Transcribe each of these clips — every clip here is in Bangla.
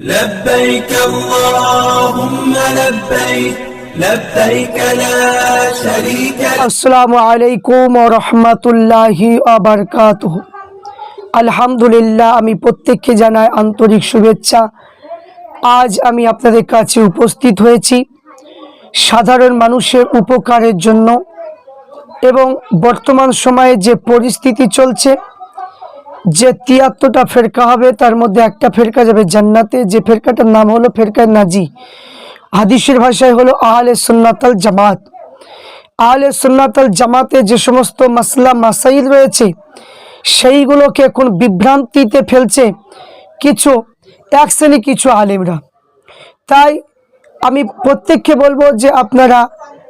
لبيك اللهم لبيك لبيك لا شريك لك আসসালামু আলাইকুম রহমতুল্লাহি আবরকাত আলহামদুলিল্লাহ আমি প্রত্যেককে জানাই আন্তরিক শুভেচ্ছা আজ আমি আপনাদের কাছে উপস্থিত হয়েছি সাধারণ মানুষের উপকারের জন্য এবং বর্তমান সময়ে যে পরিস্থিতি চলছে যে তিয়াত্তরটা ফেরকা হবে, তার মধ্যে একটা ফেরকা যাবে জান্নাতে। যে ফেরকাটার নাম হলো ফেরকায় নাজি। হাদিসের ভাষায় হলো আহলে সুন্নাতাল জামাত। আহলে সুন্নাতাল জামাতে যে সমস্ত মাসলা, মাসাইল রয়েছে, সেইগুলোকে এখন বিভ্রান্তিতে ফেলছে কিছু, এক শ্রেণি কিছু আলেমরা। তাই আমি প্রত্যেককে বলব যে আপনারা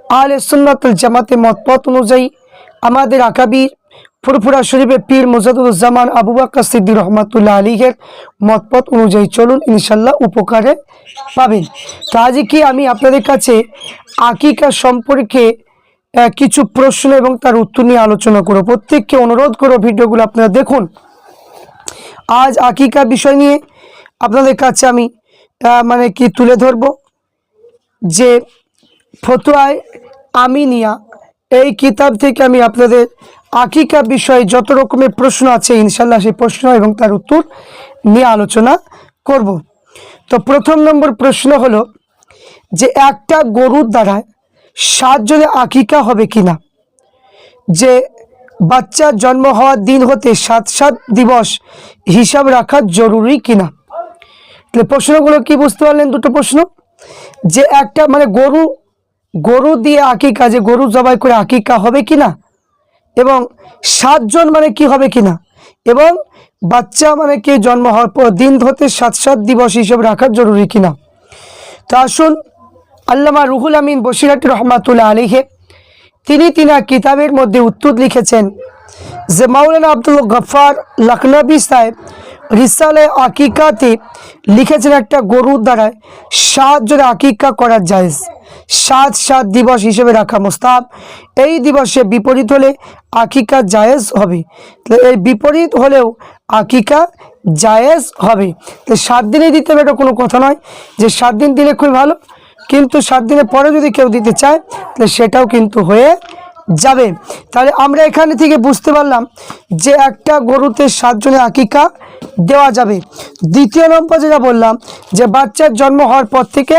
আহলে সুন্নাতুল জামাতে মতপথ অনুযায়ী আমাদের আকাবির ফুরফুরা শরীফে পীর মুজাদুজ্জামান আবু বাক্কা সিদ্দি রহমাতুল্লাহ আলীহের মতপথ অনুযায়ী চলুন ইনশাল্লাহ উপকারে পাবেন। তো আজকে কি আমি আপনাদের কাছে আকিকা সম্পর্কে কিছু প্রশ্ন এবং তার উত্তর নিয়ে আলোচনা করব? প্রত্যেককে অনুরোধ করো ভিডিওগুলো আপনারা দেখুন। আজ আকিকা বিষয় নিয়ে আপনাদের কাছে আমি মানে কি তুলে ধরব যে ফতোয়ায় আমিনিয়া, এই কিতাব থেকে আমি আপনাদের আকিকা বিষয়ে যত রকমের প্রশ্ন আছে, ইনশাল্লাহ সেই প্রশ্ন এবং তার উত্তর নিয়ে আলোচনা করব। তো প্রথম নম্বর প্রশ্ন হলো যে, একটা গরুর দ্বারা সাতজনে আকিকা হবে কিনা? যে বাচ্চার জন্ম হওয়ার দিন হতে সাত সাত দিবস হিসাব রাখা জরুরি কিনা? তাহলে প্রশ্নগুলো কি বুঝতে পারলেন? দুটো প্রশ্ন। যে, একটা মানে গরু গরু দিয়ে আকিকা, যে গরু জবাই করে আকিকা হবে কিনা? এবং সাতজন মানে কি হবে কিনা? এবং বাচ্চা মানে কি জন্ম হওয়ার পর দিন হতে সাত সাত দিবস হিসেবে রাখা জরুরি কিনা? তো আসুন, আল্লামা রুহুল আমিন বসিরাটি রহমাতুল্লাহ আলিহে তিনি তিনা কিতাবের মধ্যে উত্তর লিখেছেন যে, মাওলানা আব্দুল গফার লখনবী সাহেব রিসালে আকিকাতে লিখেছেন একটা গরুর দ্বারায় জনে আকিকা করা যায় সাত সাত দিবস হিসেবে রাখা মোস্তাব। এই দিবসে বিপরীত হলে আকিকা জায়েজ হবে। এই বিপরীত হলেও আকিকা জায়েজ হবে। তো সাত দিনে দিতে হবে এটা কোনো কথা নয় যে সাত দিন দিলে খুবই ভালো। কিন্তু সাত দিনের পরে যদি কেউ দিতে চায়, তাহলে সেটাও কিন্তু হয়ে যাবে। তাহলে আমরা এখানে থেকে বুঝতে পারলাম যে একটা গরুতে সাতজনের আকিকা দেওয়া যাবে। দ্বিতীয় নম্বর যেটা বললাম যে বাচ্চার জন্ম হওয়ার পর থেকে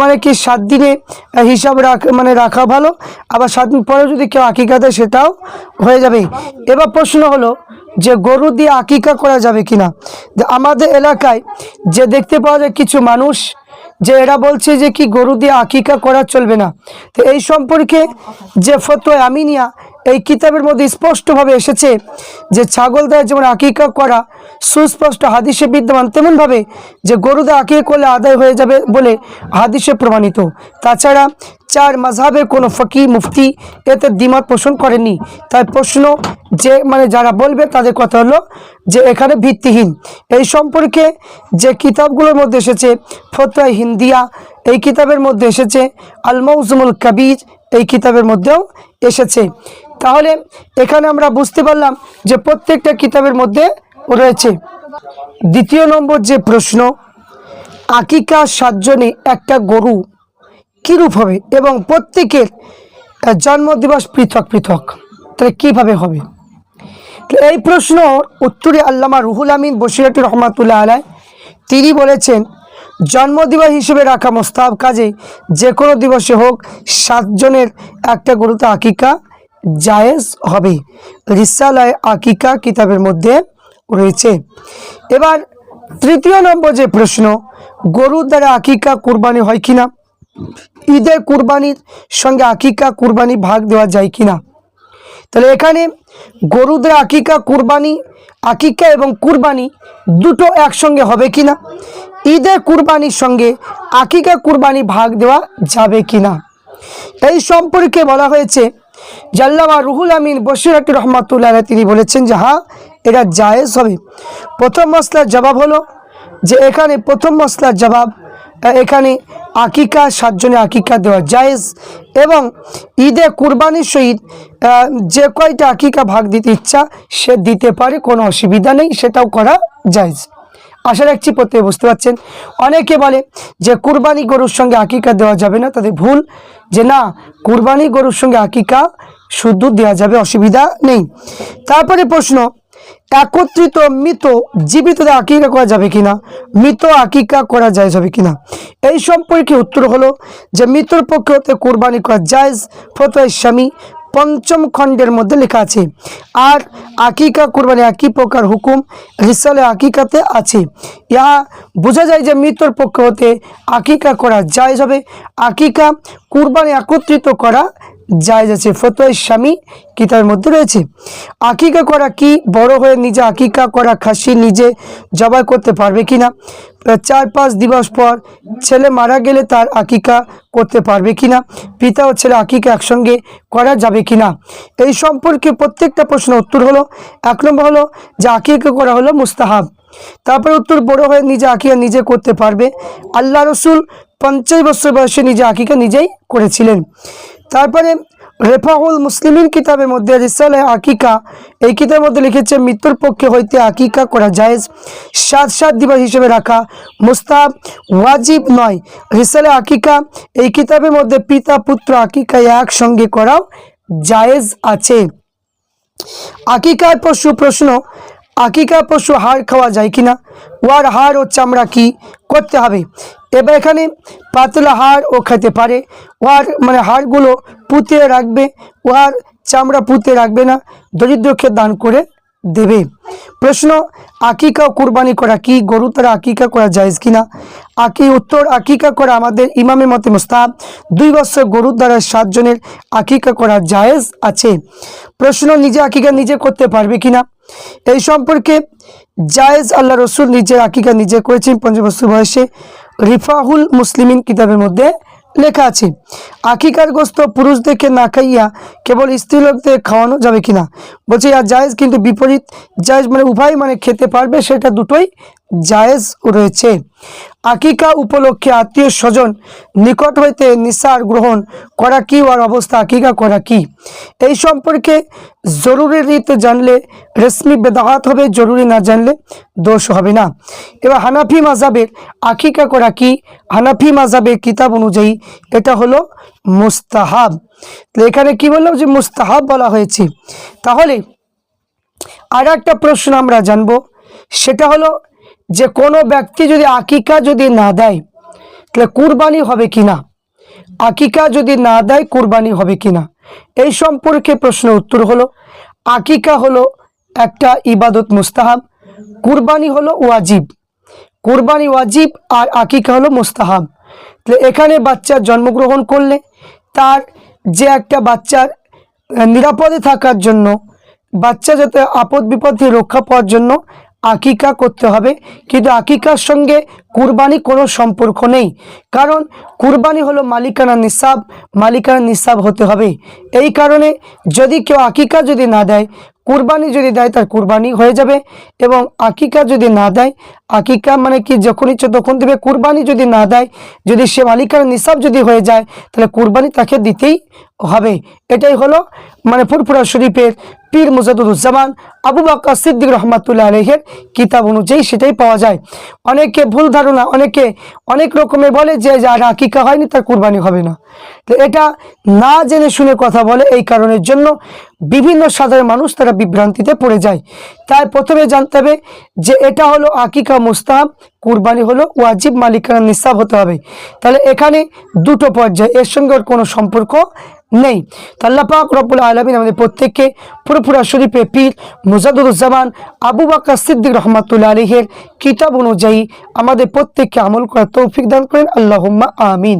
মানে কি সাত দিনে হিসাব রাখ মানে রাখা ভালো, আবার সাত দিন পরে যদি কেউ আকিকা দেয় সেটাও হয়ে যাবে। এবার প্রশ্ন হলো যে গরু দিয়ে আকিকা করা যাবে কিনা? যে আমাদের এলাকায় যে দেখতে পাওয়া যায় কিছু মানুষ, যে এরা বলছে যে কি গরু দিয়ে আকিকা করা চলবে না। তো এই সম্পর্কে যে ফতোয় আমিনিয়া এই কিতাবের মধ্যে স্পষ্টভাবে এসেছে যে ছাগল দেয় যেমন আকিকা করা, সুস্পষ্ট হাদিসে বিদ্যমান, তেমনভাবে যে গরু দিয়ে আকিকা করলে আদায় হয়ে যাবে বলে হাদিসে প্রমাণিত। তাছাড়া চার মাঝহাবের কোনো ফকি মুফতি এতে দ্বিমত পোষণ করেনি তাই প্রশ্ন যে মানে যারা বলবে তাদের কথা হলো যে এখানে ভিত্তিহীন। এই সম্পর্কে যে কিতাবগুলোর মধ্যে এসেছে, ফতোয়া হিন্দিয়া, এই কিতাবের মধ্যে এসেছে আল মৌজুমুল কাবির এই কিতাবের মধ্যেও এসেছে। তাহলে এখানে আমরা বুঝতে পারলাম যে প্রত্যেকটা কিতাবের মধ্যে রয়েছে। দ্বিতীয় নম্বর যে প্রশ্ন, আকিকা সাতজনে একটা গরু কীরূপ হবে এবং প্রত্যেকের জন্মদিবস পৃথক পৃথক, তাহলে কীভাবে হবে? এই প্রশ্ন উত্তরে আল্লামা রুহুল আমিন বসিরাটি রহমাতুল্লাহ আলাই তিনি বলেছেন, জন্মদিবস হিসেবে রাখা মোস্তাব কাজে যে কোনো দিবসে হোক, সাতজনের একটা গরুতে আকিকা জায়েজ হবে। রিসালায় আকিকা কিতাবের মধ্যে রয়েছে। এবার তৃতীয় নম্বর যে প্রশ্ন, গরুর দ্বারা আকিকা কুরবানি হয় কিনা? ঈদের কুরবানির সঙ্গে আকিকা কুরবানি ভাগ দেওয়া যায় কিনা? তাহলে এখানে গরুদের আকিকা কুরবানি, আকিকা এবং কুরবানি দুটো একসঙ্গে হবে কিনা? ঈদের কুরবানির সঙ্গে আকিকা কুরবানি ভাগ দেওয়া যাবে কিনা? এই সম্পর্কে বলা হয়েছে জাল্লামা রুহুল আমিন বসিরাটি রহমাতুল্লাহ তিনি বলেছেন যে হ্যাঁ এটা জায়েজ হবে। প্রথম মশলার জবাব হলো যে, এখানে প্রথম মশলার জবাব এখানে আকিকা সাতজনে আকিকা দেওয়া জায়েজ এবং ঈদে কুরবানির সহিত যে কয়টা আকিকা ভাগ দিতে ইচ্ছা, সে দিতে পারে, কোনো অসুবিধা নেই, সেটাও করা জায়েজ। আশা রাখছি প্রত্যেকে বুঝতে পারছেন। অনেকে বলে যে কুরবানি গরুর সঙ্গে আকিকা দেওয়া যাবে না, তাদের ভুল। যে না, কুরবানি গরুর সঙ্গে আকিকা শুদ্ধ দেওয়া যাবে, অসুবিধা নেই। তারপরে প্রশ্ন, একত্রিত মৃত জীবিতদের আকিকা করা যাবে কিনা? মৃত আকিকা করা যায় যাবে কিনা? এই সম্পর্কে উত্তর হলো যে মৃতর পক্ষে হতে কোরবানি করা জায়জ, ফতোয় স্বামী পঞ্চম খণ্ডের মধ্যে লেখা আছে, আর আকিকা কুরবানি একই প্রকার হুকুম, রিসালে আকিকাতে আছে। ইহা বোঝা যায় যে মৃত্যুর পক্ষ হতে আকিকা করা যায় হবে। আকিকা কুরবানি একত্রিত করা জায়জ আছে। ফতোয় স্বামী কিতাবের মধ্যে রয়েছে। আকিকা করা কি? বড় হয়ে নিজে আকিকা করা খাসি নিজে জবাই করতে পারবে কিনা? চার পাঁচ দিবস পর ছেলে মারা গেলে তার আকিকা করতে পারবে কিনা? পিতা ও ছেলে আকিকা একসঙ্গে করা যাবে কিনা? এই সম্পর্কে প্রত্যেকটা প্রশ্ন উত্তর হলো, এক নম্বর হলো যে আকিকা করা হলো মুস্তাহাব। তারপর উত্তর, বড় হয়ে নিজে আকিকা নিজে করতে পারবে। আল্লাহ রসুল পঞ্চাশ বছর বয়সে নিজে আকিকা নিজেই করেছিলেন। তারপরে রেফাহুল মুসলিমিন কিতাবের মধ্যে রিসালে আকিকা, এই কিতাবের মধ্যে লিখেছে, মৃত্যুর পক্ষে হইতে আকিকা করা জায়েজ। সাত সাত দিবস হিসেবে রাখা মুস্তাব ওয়াজিব নয়। রিসালে আকিকা, এই কিতাবের মধ্যে পিতা, পুত্র আকিকা একসঙ্গে করাও জায়েজ আছে। আকিকার পশু প্রশ্ন আকিকা পশু হাড় খাওয়া যায় কিনা? ওয়ার হাড় ও চামড়া কি করতে হবে? এবার এখানে পাতলা হাড় ও খেতে পারে। ওয়ার মানে হাড়গুলো পুঁতে রাখবে, ওয়ার চামড়া পুঁতে রাখবে না, দরিদ্রকে দান করে দেবে। প্রশ্ন, আকিকা কুরবানি করা কি? গরু তারা আকিকা করা জায়েজ কিনা? আকি উত্তর, আকিকা করা আমাদের ইমামের মতে মোস্তাব দুই বছর গরুর দ্বারা সাতজনের আকিকা করা জায়েজ আছে। প্রশ্ন, নিজে আকিকা নিজে করতে পারবে কিনা? এই সম্পর্কে জায়েজ আল্লাহ রসুল নিজের আকিকা নিজে করেছেন বছর বয়সে। রিফাহুল মুসলিমিন কিতাবের মধ্যে লেখা আছে, আকিকার গোস্ত পুরুষদেরকে না খাইয়া কেবল স্ত্রী লোকদের খাওয়ানো যাবে কিনা? বলছে, আর জায়েজ কিন্তু বিপরীত। জায়েজ মানে উভয় মানে খেতে পারবে, সেটা দুটোই জায়েজ রয়েছে। আকিকা উপলক্ষে আত্মীয় স্বজন নিকট হইতে নিসার গ্রহণ করা কি ওর অবস্থা? আকিকা করা কি? এই সম্পর্কে জরুরি রীতি জানলে, রেশমি বেদাহাত হবে, জরুরি না জানলে দোষ হবে না। এবার হানাফি মাজাবের আকিকা করা কি? হানাফি মাজাবের কিতাব অনুযায়ী এটা হলো মুস্তাহাব। এখানে কি বলল? যে মুস্তাহাব বলা হয়েছে। তাহলে আর একটা প্রশ্ন আমরা জানব। সেটা হলো যে কোনো ব্যক্তি যদি আকিকা যদি না দেয়, তাহলে কুরবানি হবে কি না? আকিকা যদি না দেয়, কুরবানি হবে কি না? এই সম্পর্কে প্রশ্ন উত্তর হলো, আকিকা হলো একটা ইবাদত মুস্তাহাব, কুরবানি হলো ওয়াজিব। কুরবানি ওয়াজিব আর আকিকা হলো মুস্তাহাব। তাহলে এখানে বাচ্চা জন্মগ্রহণ করলে তার যে একটা বাচ্চার নিরাপদে থাকার জন্য, বাচ্চা যাতে আপদ বিপদ থেকে রক্ষা পাওয়ার জন্য আকিকা করতে হবে। কিন্তু আকিকার সঙ্গে কুরবানি কোনো সম্পর্ক নেই। কারণ কুরবানি হলো মালিকানা নিসাব মালিকানা নিসাব হতে হবে। এই কারণে যদি কেউ আকিকা যদি না দেয়, কুরবানি যদি দেয় তার কুরবানি হয়ে যাবে এবং আকিকা যদি না দেয়, আকিকা মানে কি যখন ইচ্ছে তখন দেবে, কুরবানি যদি না দেয়, যদি সে মালিকানা নিসাব যদি হয়ে যায়, তাহলে কুরবানি তাকে দিতেই হবে। এটাই হলো মানে ফুরফুরা শরীফের পীর মুজাদুজ্জামান আবু বাক্কা সিদ্দিক রহমাতুল্লাহ আলহের কিতাব অনুযায়ী সেটাই পাওয়া যায়। অনেকে ভুল অনেকে অনেক রকমের বলে যে যার আকিকা হয়নি, তার কুরবানি হবে না। তো এটা না জেনে শুনে কথা বলে এই কারণের জন্য বিভিন্ন সাধারণ মানুষ তারা বিভ্রান্তিতে পড়ে যায়। তাই প্রথমে জানতে হবে যে, এটা হলো আকিকা মুস্তাহাব, কুরবানি হলো ওয়াজিব মালিকানা নিসাব হতে হবে। তাহলে এখানে দুটো পর্যায়, এর সঙ্গে ওর কোনো সম্পর্ক নেই। তাল্লা পাক রব্বুল আলমিন আমাদের প্রত্যেককে পুরোপুরা শরীফে পীর মুজাদুরুজ্জামান আবু বাক্কা সিদ্দিক রহমাতুল্লা আলিহের কিতাব অনুযায়ী আমাদের প্রত্যেককে আমল করার তৌফিক দান করেন। আল্লাহ আমিন।